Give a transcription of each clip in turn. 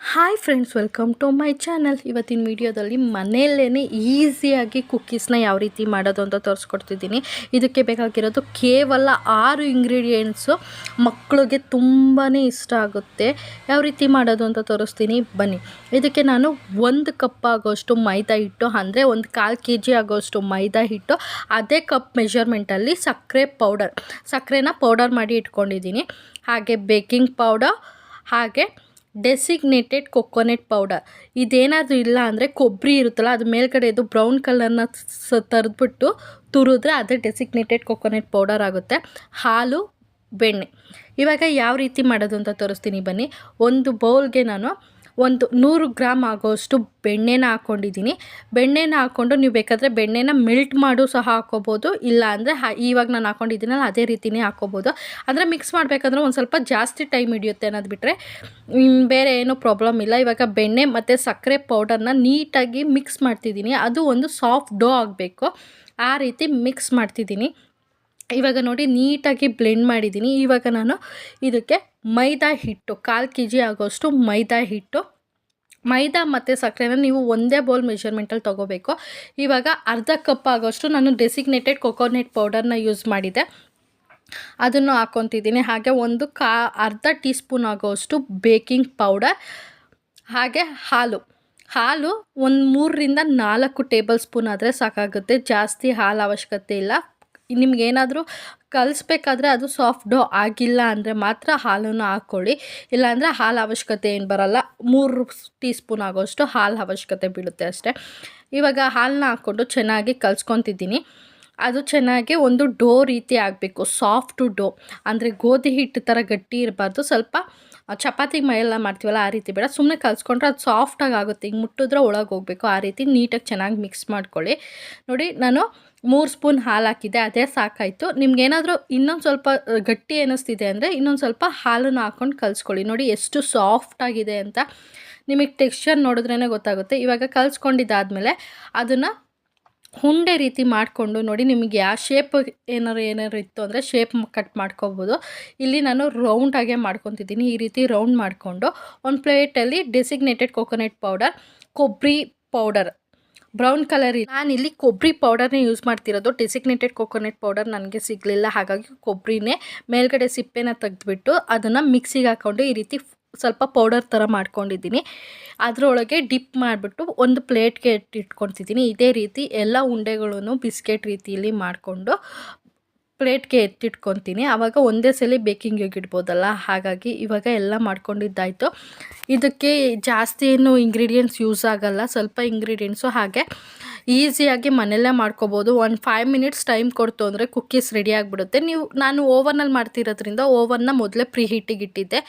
Hi friends welcome to my channel ಇವತ್ತಿನ ವಿಡಿಯೋದಲ್ಲಿ ಮನೆಯಲ್ಲೇ ಈಸಿಯಾಗಿ ಕುಕ್ಕೀಸ್ನ ಯಾವ ರೀತಿ ಮಾಡೋದು ಅಂತ ತೋರಿಸ್ಕೊಡ್ತಿದ್ದೀನಿ. ಇದಕ್ಕೆ ಬೇಕಾಗಿರೋದು ಕೇವಲ ಆರು ಇಂಗ್ರೀಡಿಯೆಂಟ್ಸು ಮಕ್ಕಳಿಗೆ ತುಂಬಾ ಇಷ್ಟ ಆಗುತ್ತೆ. ಯಾವ ರೀತಿ ಮಾಡೋದು ಅಂತ ತೋರಿಸ್ತೀನಿ. ಬನ್ನಿ. ಇದಕ್ಕೆ ನಾನು ಒಂದು ಕಪ್ ಆಗೋಷ್ಟು ಮೈದಾ ಹಿಟ್ಟು, ಅಂದರೆ ಒಂದು ಕಾಲು ಕೆ ಜಿ ಆಗೋಷ್ಟು ಮೈದಾ ಹಿಟ್ಟು, ಅದೇ ಕಪ್ ಮೆಷರ್ಮೆಂಟಲ್ಲಿ ಸಕ್ಕರೆ ಪೌಡರ್ ಸಕ್ಕರೆನ ಪೌಡರ್ ಮಾಡಿ ಇಟ್ಕೊಂಡಿದ್ದೀನಿ. ಹಾಗೆ ಬೇಕಿಂಗ್ ಪೌಡರ್ ಹಾಗೆ ಡೆಸಿಗ್ನೇಟೆಡ್ ಕೊಕೊನೆಟ್ ಪೌಡರ್ ಇದೇನಾದರೂ ಇಲ್ಲ ಅಂದರೆ ಕೊಬ್ಬರಿ ಇರುತ್ತಲ್ಲ, ಅದು ಮೇಲ್ಗಡೆ ಇದು ಬ್ರೌನ್ ಕಲರ್ನ ಸ ತರಿದ್ಬಿಟ್ಟು ತುರಿದ್ರೆ ಅದು ಡೆಸಿಗ್ನೇಟೆಡ್ ಕೊಕೊನೆಟ್ ಪೌಡರ್ ಆಗುತ್ತೆ. ಹಾಲು, ಬೆಣ್ಣೆ. ಇವಾಗ ಯಾವ ರೀತಿ ಮಾಡೋದು ಅಂತ ತೋರಿಸ್ತೀನಿ ಬನ್ನಿ. ಒಂದು ಬೌಲ್ಗೆ ನಾನು ಒಂದು ನೂರು ಗ್ರಾಮ್ ಆಗೋಷ್ಟು ಬೆಣ್ಣೆನ ಹಾಕ್ಕೊಂಡಿದ್ದೀನಿ ಬೆಣ್ಣೆನ ಹಾಕ್ಕೊಂಡು ನೀವು ಬೇಕಾದರೆ ಬೆಣ್ಣೆನ ಮೆಲ್ಟ್ ಮಾಡು ಸಹ ಹಾಕ್ಕೋಬೋದು ಇಲ್ಲ ಅಂದರೆ ಇವಾಗ ನಾನು ಹಾಕ್ಕೊಂಡಿದ್ದೀನಲ್ಲ ಅದೇ ರೀತಿಯೇ ಹಾಕ್ಕೋಬೋದು ಅಂದರೆ ಮಿಕ್ಸ್ ಮಾಡಬೇಕಂದ್ರೆ ಒಂದು ಸ್ವಲ್ಪ ಜಾಸ್ತಿ ಟೈಮ್ ಹಿಡಿಯುತ್ತೆ ಅನ್ನೋದು ಬಿಟ್ಟರೆ ಬೇರೆ ಏನೂ ಪ್ರಾಬ್ಲಮ್ ಇಲ್ಲ. ಇವಾಗ ಬೆಣ್ಣೆ ಮತ್ತು ಸಕ್ಕರೆ ಪೌಡರ್ನ ನೀಟಾಗಿ ಮಿಕ್ಸ್ ಮಾಡ್ತಿದ್ದೀನಿ. ಅದು ಒಂದು ಸಾಫ್ಟ್ ಡೋ ಆಗಬೇಕು. ಆ ರೀತಿ ಮಿಕ್ಸ್ ಮಾಡ್ತಿದ್ದೀನಿ. ಇವಾಗ ನೋಡಿ ನೀಟಾಗಿ ಬ್ಲೆಂಡ್ ಮಾಡಿದ್ದೀನಿ. ಇವಾಗ ನಾನು ಇದಕ್ಕೆ ಮೈದಾ ಹಿಟ್ಟು, ಕಾಲು ಕೆ ಜಿ ಆಗೋಷ್ಟು ಮೈದಾ ಹಿಟ್ಟು. ಮೈದಾ ಮತ್ತು ಸಕ್ಕರೆನ ನೀವು ಒಂದೇ ಬೌಲ್ ಮೆಷರ್ಮೆಂಟಲ್ಲಿ ತೊಗೋಬೇಕು. ಇವಾಗ ಅರ್ಧ ಕಪ್ ಆಗೋಷ್ಟು ನಾನು ಡೆಸಿಗ್ನೇಟೆಡ್ ಕೊಕೊನೆಟ್ ಪೌಡರ್ನ ಯೂಸ್ ಮಾಡಿದೆ. ಅದನ್ನು ಹಾಕ್ಕೊತಿದ್ದೀನಿ ಹಾಗೆ ಒಂದು ಕಾ, ಅರ್ಧ ಟೀ ಸ್ಪೂನ್ ಆಗೋಷ್ಟು ಬೇಕಿಂಗ್ ಪೌಡರ್ ಹಾಗೆ ಹಾಲು. ಹಾಲು ಒಂದು ಮೂರರಿಂದ ನಾಲ್ಕು ಟೇಬಲ್ ಸ್ಪೂನ್ ಆದರೆ ಸಾಕಾಗುತ್ತೆ. ಜಾಸ್ತಿ ಹಾಲು ಅವಶ್ಯಕತೆ ಇಲ್ಲ. ನಿಮ್ಗೇನಾದರೂ ಕಲಿಸ್ಬೇಕಾದ್ರೆ ಅದು ಸಾಫ್ಟ್ ಡೋ ಆಗಿಲ್ಲ ಅಂದರೆ ಮಾತ್ರ ಹಾಲನ್ನು ಹಾಕ್ಕೊಳ್ಳಿ. ಇಲ್ಲಾಂದರೆ ಹಾಲು ಅವಶ್ಯಕತೆ ಏನು ಬರೋಲ್ಲ. ಮೂರು ಟೀ ಸ್ಪೂನ್ ಆಗೋಷ್ಟು ಹಾಲು ಅವಶ್ಯಕತೆ ಬೀಳುತ್ತೆ ಅಷ್ಟೇ. ಇವಾಗ ಹಾಲನ್ನ ಹಾಕ್ಕೊಂಡು ಚೆನ್ನಾಗಿ ಕಲ್ಸ್ಕೊತಿದ್ದೀನಿ. ಅದು ಚೆನ್ನಾಗಿ ಒಂದು ಡೋ ರೀತಿ ಆಗಬೇಕು. ಸಾಫ್ಟು ಡೋ ಅಂದರೆ ಗೋಧಿ ಹಿಟ್ಟು ಥರ ಗಟ್ಟಿ ಇರಬಾರ್ದು. ಸ್ವಲ್ಪ ಚಪಾತಿ ಮೈಯೆಲ್ಲ ಮಾಡ್ತೀವಲ್ಲ ಆ ರೀತಿ ಬೇಡ. ಸುಮ್ಮನೆ ಕಲ್ಸ್ಕೊಂಡ್ರೆ ಅದು ಸಾಫ್ಟಾಗಿ ಆಗುತ್ತೆ. ಹಿಂಗೆ ಮುಟ್ಟಿದ್ರೆ ಒಳಗೆ ಹೋಗಬೇಕು. ಆ ರೀತಿ ನೀಟಾಗಿ ಚೆನ್ನಾಗಿ ಮಿಕ್ಸ್ ಮಾಡ್ಕೊಳ್ಳಿ. ನೋಡಿ, ನಾನು ಮೂರು ಸ್ಪೂನ್ ಹಾಲು ಹಾಕಿದ್ದೆ ಅದೇ ಸಾಕಾಯಿತು. ನಿಮ್ಗೇನಾದರೂ ಇನ್ನೊಂದು ಸ್ವಲ್ಪ ಗಟ್ಟಿ ಅನ್ನಿಸ್ತಿದೆ ಅಂದರೆ ಇನ್ನೊಂದು ಸ್ವಲ್ಪ ಹಾಲನ್ನು ಹಾಕ್ಕೊಂಡು ಕಲಿಸ್ಕೊಳ್ಳಿ. ನೋಡಿ ಎಷ್ಟು ಸಾಫ್ಟಾಗಿದೆ ಅಂತ. ನಿಮಗೆ ಟೆಕ್ಸ್ಚರ್ ನೋಡಿದ್ರೇ ಗೊತ್ತಾಗುತ್ತೆ. ಇವಾಗ ಕಲಿಸ್ಕೊಂಡಿದ್ದಾದಮೇಲೆ ಅದನ್ನು ಹುಂಡೆ ರೀತಿ ಮಾಡಿಕೊಂಡು ನೋಡಿ ನಿಮಗೆ ಯಾವ ಶೇಪ್ ಏನಾರು ಏನಾರು ಇತ್ತು ಅಂದರೆ ಶೇಪ್ ಕಟ್ ಮಾಡ್ಕೋಬೋದು. ಇಲ್ಲಿ ನಾನು ರೌಂಡಾಗೆ ಮಾಡ್ಕೊತಿದ್ದೀನಿ. ಈ ರೀತಿ ರೌಂಡ್ ಮಾಡಿಕೊಂಡು ಒಂದು ಪ್ಲೇಟಲ್ಲಿ ಡೆಸಿಗ್ನೇಟೆಡ್ ಕೊಕೊನೆಟ್ ಪೌಡರ್ ಕೊಬ್ಬರಿ ಪೌಡರ್ ಬ್ರೌನ್ ಕಲರ್ ನಾನು ಇಲ್ಲಿ ಕೊಬ್ಬರಿ ಪೌಡರ್ನೇ ಯೂಸ್ ಮಾಡ್ತಿರೋದು. ಡೆಸಿಗ್ನೇಟೆಡ್ ಕೊಕೊನೆಟ್ ಪೌಡರ್ ನನಗೆ ಸಿಗಲಿಲ್ಲ. ಹಾಗಾಗಿ ಕೊಬ್ಬರಿನೇ ಮೇಲ್ಗಡೆ ಸಿಪ್ಪೆನ ತೆಗೆದುಬಿಟ್ಟು ಅದನ್ನು ಮಿಕ್ಸಿಗೆ ಹಾಕ್ಕೊಂಡು ಈ ರೀತಿ ಸ್ವಲ್ಪ ಪೌಡರ್ ಥರ ಮಾಡ್ಕೊಂಡಿದ್ದೀನಿ. ಅದರೊಳಗೆ ಡಿಪ್ ಮಾಡಿಬಿಟ್ಟು ಒಂದು ಪ್ಲೇಟ್ಗೆ ಇಟ್ಕೊತಿದ್ದೀನಿ ಇದೇ ರೀತಿ ಎಲ್ಲ ಉಂಡೆಗಳನ್ನು ಬಿಸ್ಕೆಟ್ ರೀತಿಯಲ್ಲಿ ಮಾಡಿಕೊಂಡು ಪ್ಲೇಟ್ಗೆ ಎತ್ತಿಟ್ಕೊತೀನಿ. ಆವಾಗ ಒಂದೇ ಸಲ ಬೇಕಿಂಗ್ ಇಡ್ಬೋದಲ್ಲ ಹಾಗಾಗಿ ಇವಾಗ ಎಲ್ಲ ಮಾಡ್ಕೊಂಡಿದ್ದಾಯಿತು. ಇದಕ್ಕೆ ಜಾಸ್ತಿ ಏನು ಇಂಗ್ರೀಡಿಯೆಂಟ್ಸ್ ಯೂಸ್ ಆಗೋಲ್ಲ. ಸ್ವಲ್ಪ ಇಂಗ್ರೀಡಿಯೆಂಟ್ಸು ಹಾಗೆ ಈಸಿಯಾಗಿ ಮನೆಯಲ್ಲೇ ಮಾಡ್ಕೋಬೋದು. ಒಂದು ಫೈವ್ ಮಿನಿಟ್ಸ್ ಟೈಮ್ ಕೊಡ್ತು ಅಂದರೆ ಕುಕ್ಕೀಸ್ ರೆಡಿ ಆಗಿಬಿಡುತ್ತೆ. ನೀವು, ನಾನು ಓವನಲ್ಲಿ ಮಾಡ್ತಿರೋದ್ರಿಂದ ಓವನ್ನ ಮೊದಲೇ ಪ್ರೀ ಹೀಟಿಗೆ ಇಟ್ಟಿದ್ದೆ.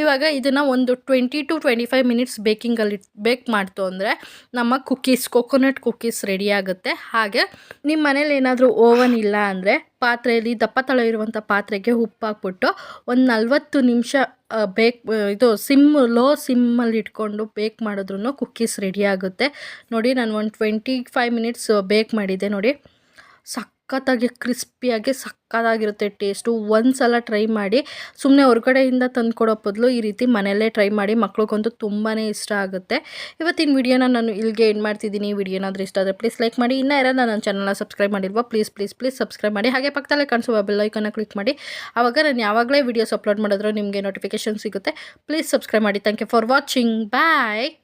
ಇವಾಗ ಇದನ್ನು ಒಂದು twenty to twenty five minutes ಬೇಕಿಂಗಲ್ಲಿ bake ಮಾಡ್ತು ಅಂದರೆ ನಮ್ಮ ಕುಕ್ಕೀಸ್ ಕೊಕೊನಟ್ ಕುಕ್ಕೀಸ್ ರೆಡಿ ಆಗುತ್ತೆ. ಹಾಗೆ ನಿಮ್ಮ ಮನೇಲಿ ಏನಾದರೂ ಓವನ್ ಇಲ್ಲ ಅಂದರೆ ಪಾತ್ರೆಯಲ್ಲಿ ದಪ್ಪ ತಳ ಇರುವಂಥ ಪಾತ್ರೆಗೆ ಉಪ್ಪು ಹಾಕ್ಬಿಟ್ಟು ಒಂದು ನಲ್ವತ್ತು ನಿಮಿಷ ಬೇಕ್ ಇದು ಸಿಮ್, ಲೋ ಸಿಮ್ಮಲ್ಲಿ ಇಟ್ಕೊಂಡು ಬೇಕ್ ಮಾಡಿದ್ರೂ ಕುಕ್ಕೀಸ್ ರೆಡಿ ಆಗುತ್ತೆ. ನೋಡಿ, ನಾನು ಒಂದು ಟ್ವೆಂಟಿ ಫೈವ್ ಮಿನಿಟ್ಸ್ ಬೇಕ್ ಮಾಡಿದ್ದೆ, ನೋಡಿ. ಸಖತ್ತಾಗಿ, ಕ್ರಿಸ್ಪಿಯಾಗಿ, ಸಖತ್ತಾಗಿರುತ್ತೆ ಟೇಸ್ಟು. ಒಂದು ಸಲ ಟ್ರೈ ಮಾಡಿ. ಸುಮ್ಮನೆ ಹೊರಗಡೆಯಿಂದ ತಂದುಕೊಡೋ ಬದಲು ಈ ರೀತಿ ಮನೆಯಲ್ಲೇ ಟ್ರೈ ಮಾಡಿ. ಮಕ್ಳಿಗಂತೂ ತುಂಬಾ ಇಷ್ಟ ಆಗುತ್ತೆ. ಇವತ್ತಿನ ವಿಡಿಯೋನ ನಾನು ಇಲ್ಲಿಗೆ ಏನು ಮಾಡ್ತಿದ್ದೀನಿ. ಈ ವಿಡಿಯೋ ಏನಾದರೂ ಇಷ್ಟ ಆದರೆ ಪ್ಲೀಸ್ ಲೈಕ್ ಮಾಡಿ. ಇನ್ನೂ ಯಾರಾದ್ರೂ ನನ್ನ ಚಾನಲ್ನ ಸಬ್ಸ್ಕ್ರೈಬ್ ಮಾಡಿಲ್ವಾ ಪ್ಲೀಸ್ ಪ್ಲೀಸ್ ಪ್ಲೀಸ್ ಸಬ್ಸ್ಕ್ರೈಬ್ ಮಾಡಿ. ಹಾಗೆ ಪಕ್ಕದಲ್ಲೇ ಕಾಣಿಸುವ ಬೆಲ್ಲೈಕನ್ನ ಕ್ಲಿಕ್ ಮಾಡಿ. ಆವಾಗ ನಾನು ಯಾವಾಗಲೇ ವೀಡಿಯೋಸ್ ಅಪ್ಲೋಡ್ ಮಾಡಿದ್ರು ನಿಮಗೆ ನೋಟಿಫಿಕೇಶನ್ ಸಿಗುತ್ತೆ. ಪ್ಲೀಸ್ ಸಬ್ಸ್ಕ್ರೈಬ್ ಮಾಡಿ. Thank you for watching bye